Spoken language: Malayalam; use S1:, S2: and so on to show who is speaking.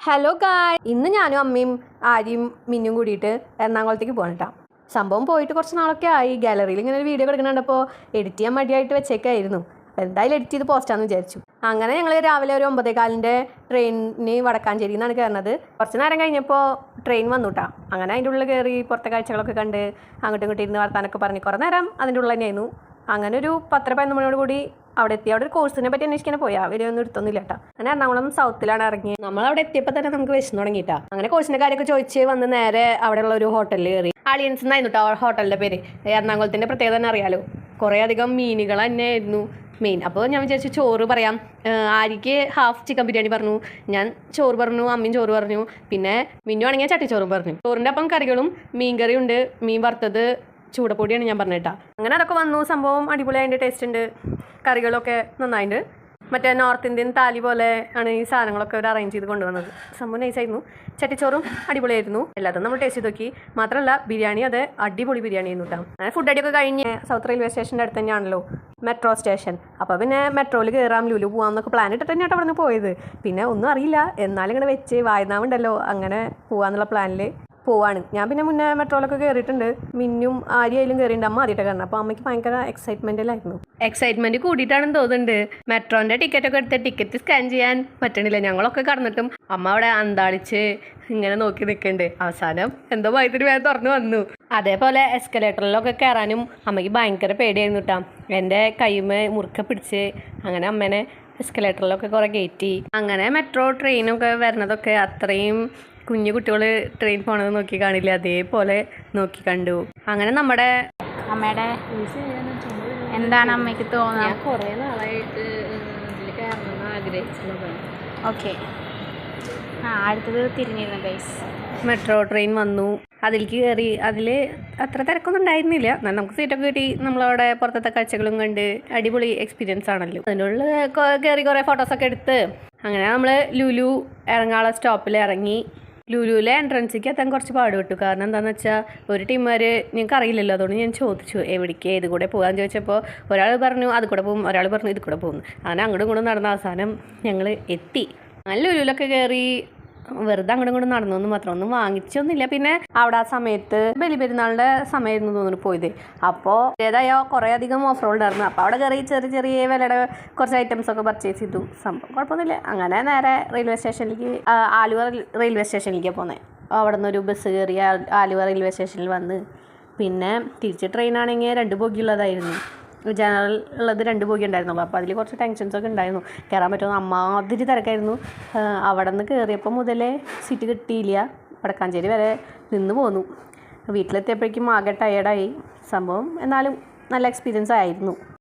S1: ഹലോ ഗായ് ഇന്ന് ഞാനും അമ്മയും ആര്യയും മിന്നും കൂടിയിട്ട് എറണാകുളത്തേക്ക് പോകണട്ടാ സംഭവം പോയിട്ട് കുറച്ച് നാളൊക്കെ ആയി. ഗാലറിയിൽ ഇങ്ങനെ ഒരു വീഡിയോ കിടക്കുന്നുണ്ടപ്പോൾ എഡിറ്റ് ചെയ്യാൻ മടിയായിട്ട് വെച്ചേക്കായിരുന്നു. എന്തായാലും എഡിറ്റ് ചെയ്ത് പോസ്റ്റാന്ന് വിചാരിച്ചു. അങ്ങനെ ഞങ്ങൾ രാവിലെ ഒരു ഒമ്പതേ കാലിന്റെ ട്രെയിനിന് വടക്കാഞ്ചേരി നിന്നാണ് കയറുന്നത് കുറച്ച് നേരം കഴിഞ്ഞപ്പോൾ ട്രെയിൻ വന്നു അങ്ങനെ അതിന്റെ ഉള്ളിൽ കയറി പുറത്തെ കാഴ്ചകളൊക്കെ കണ്ട് അങ്ങോട്ടും ഇങ്ങോട്ടും ഇരുന്ന് വർത്താനൊക്കെ പറഞ്ഞ് കുറേ നേരം അതിന്റെ ഉള്ളിൽ തന്നെയായിരുന്നു. അങ്ങനെ ഒരു പത്തര പതിനൊന്ന് മണിയോട് കൂടി അവിടെ എത്തി. അവിടെ ഒരു കോഴ്സിനെ പറ്റി അന്വേഷിക്കാൻ പോയാ. അവരെ ഒന്നും എടുത്തൊന്നുമില്ല കേട്ടോ. അങ്ങനെ എറണാകുളം സൗത്തിലാണ് ഇറങ്ങി. നമ്മൾ അവിടെ എത്തിയപ്പോൾ തന്നെ നമുക്ക് വിശന്നു തുടങ്ങിയിട്ടാ. അങ്ങനെ കോഴ്സിന്റെ കാര്യമൊക്കെ ചോദിച്ച് വന്ന് നേരെ അവിടെയുള്ള ഒരു ഹോട്ടലിൽ കയറി. ആളിയൻസ് എന്നായിരുന്നു കേട്ടോ ഹോട്ടലിന്റെ പേര്. എറണാകുളത്തിന്റെ പ്രത്യേകത തന്നെ അറിയാലോ. കുറേ അധികം മീനുകൾ തന്നെ ആയിരുന്നു മെയിൻ അപ്പോൾ ഞാൻ വിചാരിച്ചു ചോറ് പറയാം. ആരിക്ക് ഹാഫ് ചിക്കൻ ബിരിയാണി പറഞ്ഞു. ഞാൻ ചോറ് പറഞ്ഞു അമ്മയും ചോറ് പറഞ്ഞു. പിന്നെ മിന്നു ആണെങ്കിൽ ചട്ടിച്ചോറും പറഞ്ഞു. ചോറിന്റെ അപ്പം കറികളും മീൻ കറിയുണ്ട് മീൻ വറുത്തത് ചൂടപ്പൊടിയാണ് ഞാൻ പറഞ്ഞിട്ടാ. അങ്ങനെ അതൊക്കെ വന്നു സംഭവം അടിപൊളി അതിന്റെ ടേസ്റ്റ് ഉണ്ട് കറികളൊക്കെ നന്നായിട്ടുണ്ട് മറ്റേ നോർത്ത് ഇന്ത്യൻ താലി പോലെ ആണ് ഈ സാധനങ്ങളൊക്കെ അവർ അറേഞ്ച് ചെയ്ത് കൊണ്ടുവന്നത്. സംഭവം നൈസായിരുന്നു ചട്ടിച്ചോറും അടിപൊളിയായിരുന്നു. എല്ലാത്തും നമ്മൾ ടേസ്റ്റ് ചെയ്ത് നോക്കി. മാത്രമല്ല ബിരിയാണി അത് അടിപൊളി ബിരിയാണി ആയിരുന്നു കേട്ടോ അങ്ങനെ ഫുഡ് അടിയൊക്കെ കഴിഞ്ഞ് സൗത്ത് റെയിൽവേ സ്റ്റേഷന്റെ അടുത്ത് തന്നെയാണല്ലോ മെട്രോ സ്റ്റേഷൻ അപ്പോൾ പിന്നെ മെട്രോയിൽ കയറാം ലുലു പോകാം എന്നൊക്കെ പ്ലാൻ ഇട്ടിട്ട് തന്നെയാണ് അവിടെ നിന്ന് പോയത്. പിന്നെ ഒന്നും അറിയില്ല. എന്നാലും ഇങ്ങനെ വെച്ച് വായനാവുണ്ടല്ലോ അങ്ങനെ പോകാമെന്നുള്ള പ്ലാനിൽ പോവാണ്. ഞാൻ പിന്നെ മുന്നേ മെട്രോയിലൊക്കെ കയറിയിട്ടുണ്ട് മിന്നും ആര്യായാലും കയറിയിട്ടുണ്ട് അമ്മ ആദ്യമായിട്ട് കയറണം അപ്പോൾ അമ്മയ്ക്ക് ഭയങ്കര എക്സൈറ്റ്മെന്റിലായിരുന്നു എക്സൈറ്റ്മെന്റ് കൂടിയിട്ടാണെന്ന് തോന്നുന്നുണ്ട്. മെട്രോന്റെ ടിക്കറ്റ് ഒക്കെ എടുത്ത് ടിക്കറ്റ് സ്കാൻ ചെയ്യാൻ പറ്റണില്ല. ഞങ്ങളൊക്കെ കടന്നിട്ടും അമ്മ അവിടെ അന്താളിച്ച് ഇങ്ങനെ നോക്കി നിൽക്കണ്ട്. അവസാനം എന്തോ ഭയത്തിന് വേഗം തുറന്നു വന്നു. അതേപോലെ എസ്കലേറ്ററിലൊക്കെ കയറാനും അമ്മയ്ക്ക് ഭയങ്കര പേടിയായിരുന്നു കേട്ടോ എന്റെ കൈമ മുറുക്ക പിടിച്ച് അങ്ങനെ അമ്മേനെ എസ്കലേറ്ററിലൊക്കെ കുറേ കയറ്റി. അങ്ങനെ മെട്രോ ട്രെയിനൊക്കെ വരുന്നതൊക്കെ അത്രയും കുഞ്ഞു കുട്ടികൾ ട്രെയിൻ പോണത് നോക്കി കാണില്ല? അതേപോലെ നോക്കി കണ്ടു. അങ്ങനെ നമ്മുടെ
S2: അമ്മയുടെ എന്താണ് അമ്മയ്ക്ക് തോന്നുന്നത്?
S1: കുറേ നാളായിട്ട് ഇതിൽ കയറണമെന്ന് ആഗ്രഹിച്ചിട്ടുള്ളതാണ്.
S2: ഓക്കെ. ആ അടുത്തത് തിരിഞ്ഞിരുന്നു ഗൈസ്
S1: മെട്രോ ട്രെയിൻ വന്നു. അതിലേക്ക് കയറി അതിൽ അത്ര തിരക്കൊന്നും ഉണ്ടായിരുന്നില്ല. എന്നാൽ നമുക്ക് സീറ്റൊക്കെ കിട്ടി. നമ്മളവിടെ പുറത്തത്തെ കാഴ്ചകളും കണ്ട് അടിപൊളി എക്സ്പീരിയൻസ് ആണല്ലോ. അതിനുള്ളിൽ കയറി കുറേ ഫോട്ടോസൊക്കെ എടുത്ത്. അങ്ങനെ നമ്മൾ ലുലു ഇറങ്ങാനുള്ള സ്റ്റോപ്പിൽ ഇറങ്ങി. ലുലുവിലെ എൻട്രൻസിക്ക് എത്താൻ കുറച്ച് പാടുപെട്ടു. കാരണം എന്താണെന്ന് വെച്ചാൽ ഒരു ടീമുകാർ നിങ്ങൾക്ക് അറിയില്ലല്ലോ. അതുകൊണ്ട് ഞാൻ ചോദിച്ചു എവിടേക്ക്? ഏത് കൂടെ പോകാൻ ചോദിച്ചപ്പോൾ ഒരാൾ പറഞ്ഞു അത് കൂടെ പോകും. ഒരാൾ പറഞ്ഞു ഇത് കൂടെ പോകും. അങ്ങനെ അങ്ങോട്ടും ഇങ്ങോട്ടും നടന്ന അവസാനം ഞങ്ങൾ എത്തി. നല്ല ലുലുവിലൊക്കെ കയറി വെറുതെ അങ്ങോട്ടും ഇങ്ങോട്ടും നടന്നു മാത്രം. ഒന്നും വാങ്ങിച്ചൊന്നുമില്ല. പിന്നെ അവിടെ ആ സമയത്ത് ബലിപെരുന്നാളിന്റെ സമയമായിരുന്നു തോന്നുന്നു പോയത്. അപ്പോൾ ഏതായോ കുറേ അധികം ഓഫർ ഉണ്ടായിരുന്നു. അപ്പോൾ അവിടെ കയറി ചെറിയ ചെറിയ വിലയുടെ കുറച്ച് ഐറ്റംസ് ഒക്കെ പർച്ചേസ് ചെയ്തു. സംഭവം കുഴപ്പമൊന്നുമില്ല. അങ്ങനെ നേരെ റെയിൽവേ സ്റ്റേഷനിലേക്ക് ആലുവ റെയിൽവേ സ്റ്റേഷനിലേക്ക് പോകുന്നത് അവിടെ നിന്ന് ഒരു ബസ് കയറി ആലുവ റെയിൽവേ സ്റ്റേഷനിൽ വന്ന്. പിന്നെ തിരിച്ച് ട്രെയിനാണെങ്കിൽ രണ്ട് ബോഗിയുള്ളതായിരുന്നു. ജനറൽ ഉള്ളത് രണ്ട് ബോഗി ഉണ്ടായിരുന്നുള്ളൂ. അപ്പോൾ അതിൽ കുറച്ച് ടെൻഷൻസൊക്കെ ഉണ്ടായിരുന്നു. കയറാൻ പറ്റുമെന്ന് അമ്മാതിരി തിരക്കായിരുന്നു. അവിടെ നിന്ന് കയറിയപ്പോൾ മുതലേ സീറ്റ് കിട്ടിയില്ല. വടക്കാഞ്ചേരി വരെ നിന്ന് പോന്നു. വീട്ടിലെത്തിയപ്പോഴേക്കും ആകെ ടയേർഡായി സംഭവം എന്നാലും നല്ല എക്സ്പീരിയൻസ് ആയിരുന്നു.